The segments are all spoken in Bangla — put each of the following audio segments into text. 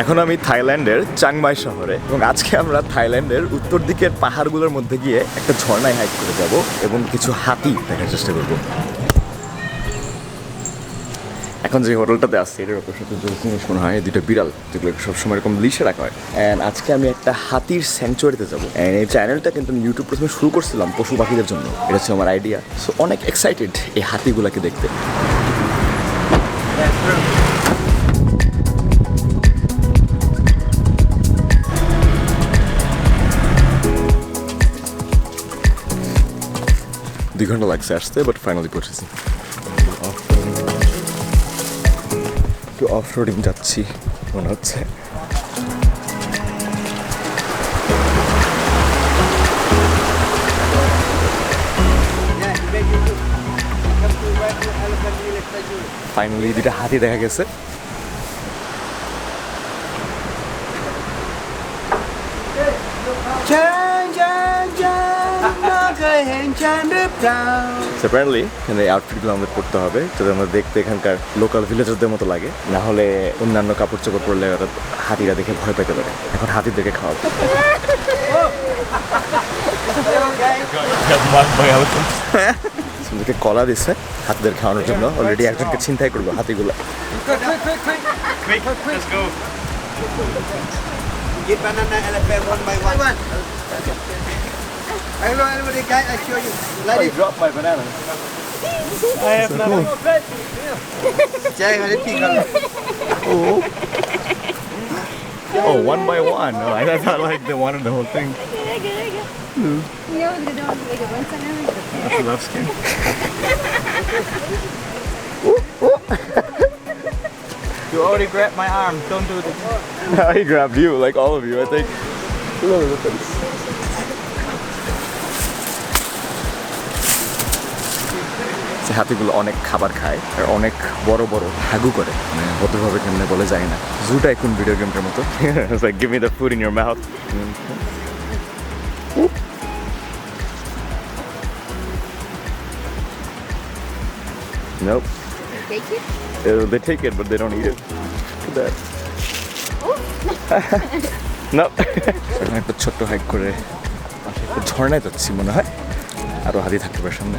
এখন আমি থাইল্যান্ডের চাংমাই শহরে এবং আজকে আমরা থাইল্যান্ডের উত্তর দিকের পাহাড়গুলোর মধ্যে গিয়ে একটা ঝর্ণায় হাইক করে যাব এবং কিছু হাতি দেখার চেষ্টা করব। এখন যে হোটেলটাতে আসছে, এটার ওপর সাথে জিনিস মনে হয়। দুটো বিড়াল, যেগুলো সবসময় এরকম লিশে রাখা হয়। অ্যান্ড আজকে আমি একটা হাতির স্যাংচুয়ারিতে যাব। অ্যান্ড এই চ্যানেলটা কিন্তু আমি ইউটিউব প্রথমে শুরু করছিলাম পশু পাখিদের জন্য। এটা হচ্ছে আমার আইডিয়া সো অনেক এক্সাইটেড এই হাতিগুলোকে দেখতে। দুই ঘণ্টা লাগছে আসতে বাট ফাইনালি পৌঁছেছি। একটু অফ রোডিং যাচ্ছি, মনে হচ্ছে। ফাইনালি দুটা হাতি দেখা গেছে। অ্যাপারেন্টলি এখানে আউটফিটগুলো আমাদের পড়তে হবে যাতে আমরা দেখতে এখানকার লোকাল ভিলেজারদের মতো লাগে। না হলে অন্যান্য কাপড় চোপড় পরলে ওরা হাতিরা দেখে ভয় পেতে পারে। এখন হাতিদেরকে খাওয়াবো। আমাদেরকে কলা দিচ্ছে হাতিদের খাওয়ানোর জন্য। অলরেডি একজনকে চিন্তাই করব হাতিগুলো। Get banana elephant one by one. Hello, everybody, guys, I show you. Let oh, it drop my banana. Jai Hare Krishna. Oh, one by one. Oh, I thought like they wanted the whole thing. Ja, det var det var inte så That's love skin. You already grabbed my arm. Don't do this. he grabbed you, like all of you, I think. Look at this. যে হাতিগুলো অনেক খাবার খায় আর অনেক বড় বড় হাগু করে মানে ভদ্রভাবে কেমনে বলে যায় না জুটা এখন ভিডিও গেমটার মতো like give me the food in your mouth Nope. Take it. Uh, they take it, but they don't eat it. Look at that. no. এখন একটা ছোট্ট হাইক করে ঝর্ণায় যাচ্ছি মনে হয় আরও হাতি থাকতে পারে সামনে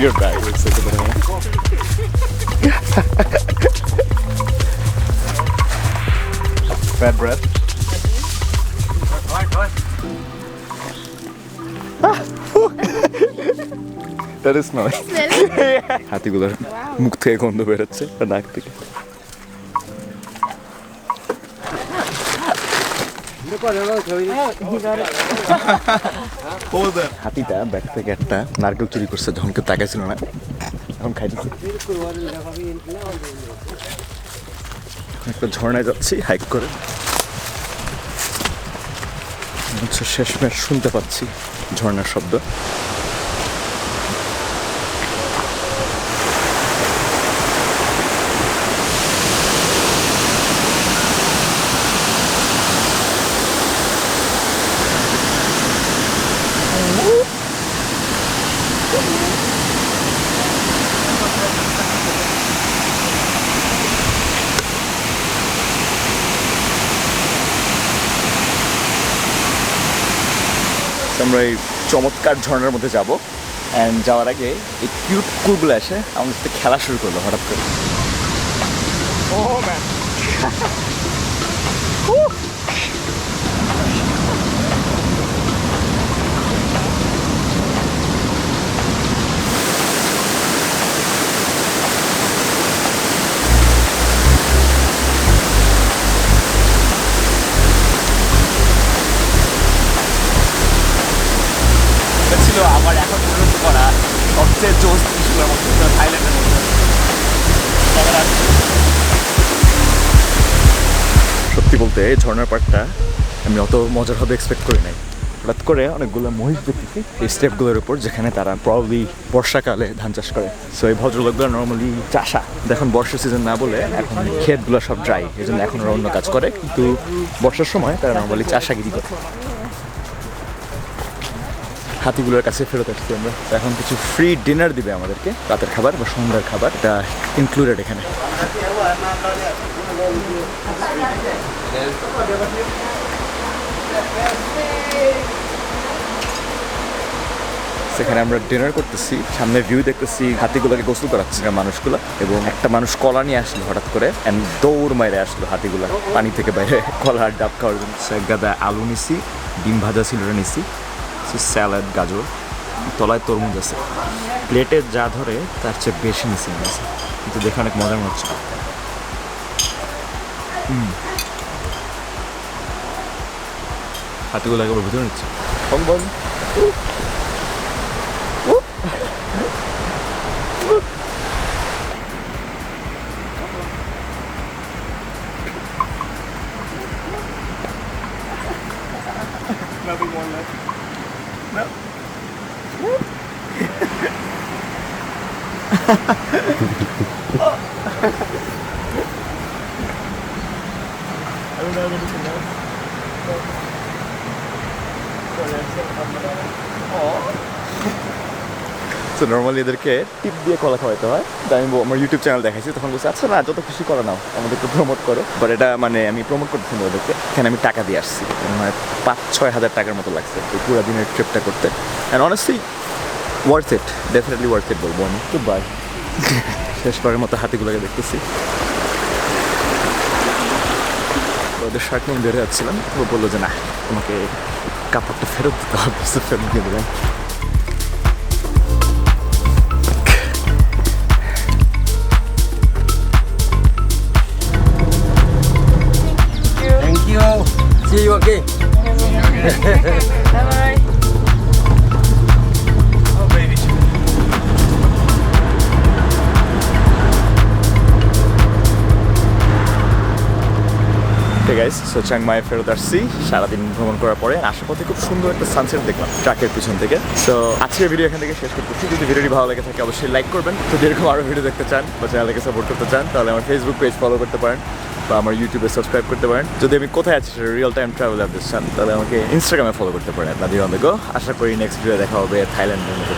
your bag. Looks like a banana. Bad breath. That is nice. হাতিগুলোর মুখ থেকে গন্ধ বেরোচ্ছে আর নাক থেকে হাতিটা ব্যাগ থেকে একটা নারকেল চুরি করছে, যখন কেউ তাকাইছিল না। এখন খাইতেছে একটা ঝর্ণায় যাচ্ছি হাইক করে। শেষ শেষমেশ শুনতে পাচ্ছি ঝর্ণার শব্দ। আমরা এই চমৎকার ঝর্নার মধ্যে যাব। অ্যান্ড যাওয়ার আগে এই কিউট কুলগুলো এসে আমাদের সাথে খেলা শুরু করল হঠাৎ করে। এটা এই ঝর্ণার পার্টটা আমি অত মজার হবে এক্সপেক্ট করি নাই। হঠাৎ করে অনেকগুলো মহিষ দেখতেছি, এই স্টেপগুলোর উপর যেখানে তারা প্রবলি বর্ষাকালে ধান চাষ করে। সো এই ভদ্রলোকগুলো নর্মালি চাষা। দেখুন বর্ষা সিজন না বলে এখন ক্ষেতগুলো সব ড্রাই এই জন্য এখন ওরা অন্য কাজ করে। কিন্তু বর্ষার সময় তারা নর্মালি চাষাগিরি করে। হাতিগুলোর কাছে ফেরত আসছি আমরা। এখন কিছু ফ্রি ডিনার দিবে আমাদেরকে, রাতের খাবার বা সন্ধ্যার খাবার। এটা ইনক্লুডেড এখানে। সেখানে আমরা ডিনার করতেছি, সামনে ভিউ দেখতেছি, হাতিগুলোকে গোসল করাচ্ছে মানুষগুলো। এবং একটা মানুষ কলা নিয়ে আসলো হঠাৎ করে অ্যান্ড দৌড় মাইরে আসলো হাতিগুলো। পানি থেকে বাইরে কলা আর ডাব খাওয়ার জন্য। গাদা আলু নিছি, ডিম ভাজা ছিল ওটা নিছি স্যালাড, গাজর, তলায় তরমুজ আছে। প্লেটে যা ধরে, তার চেয়ে বেশি মিশে আছে কিন্তু দেখে অনেক মজার মনে হচ্ছে। হাতিগুলো একবার ভিতরে নিচ্ছে। বল I don't have anything else. So তো নর্মালি এদেরকে টিপ দিয়ে কলা খাওয়াতে হয়। তাই আমি আমার ইউটিউব চ্যানেল দেখাইছি, তখন বলছে আচ্ছা না, যত খুশি করে নাও, আমাদেরকে প্রমোট করো। বাট এটা মানে আমি প্রমোট করতেছি ওদেরকে এখানে আমি টাকা দিয়ে আসছি। মানে পাঁচ ছয় হাজার টাকার মতো লাগছে পুরো দিনের ট্রিপটা করতে। And honestly worth it definitely worth it বলব আমি। তো বাই শেষবারের মতো হাতিগুলোকে দেখতেছি। ওদের শার্ট নিয়ে বের যাচ্ছিলাম। ও বলল যে না তোমাকে কাপড়টা ফেরত দিতে হবে। ফেরত দিয়ে you. See you again. আছে সো চাংমাই ফেরত আসছি। সারাদিন ভ্রমণ করার পরে আসার পথে খুব সুন্দর একটা সানসেট দেখলাম, ট্রাকের পিছন থেকে। সো আজকের ভিডিও এখান থেকে শেষ করতেছি। যদি ভিডিওটি ভালো লেগে থাকে, অবশ্যই লাইক করবেন। যদি এরকম আরও ভিডিও দেখতে চান বা চ্যানেলকে সাপোর্ট করতে চান, তাহলে আমার ফেসবুক পেজ ফলো করতে পারেন বা আমার ইউটিউবে সাবস্ক্রাইব করতে পারেন। যদি আমি কোথায় আছি রিয়েল টাইম ট্রাভেল আপডেট চান, তাহলে আমাকে ইনস্টাগ্রামে ফলো করতে পারেন। নাদির আশা করি নেক্সট ভিডিও দেখা হবে থাইল্যান্ডের মতো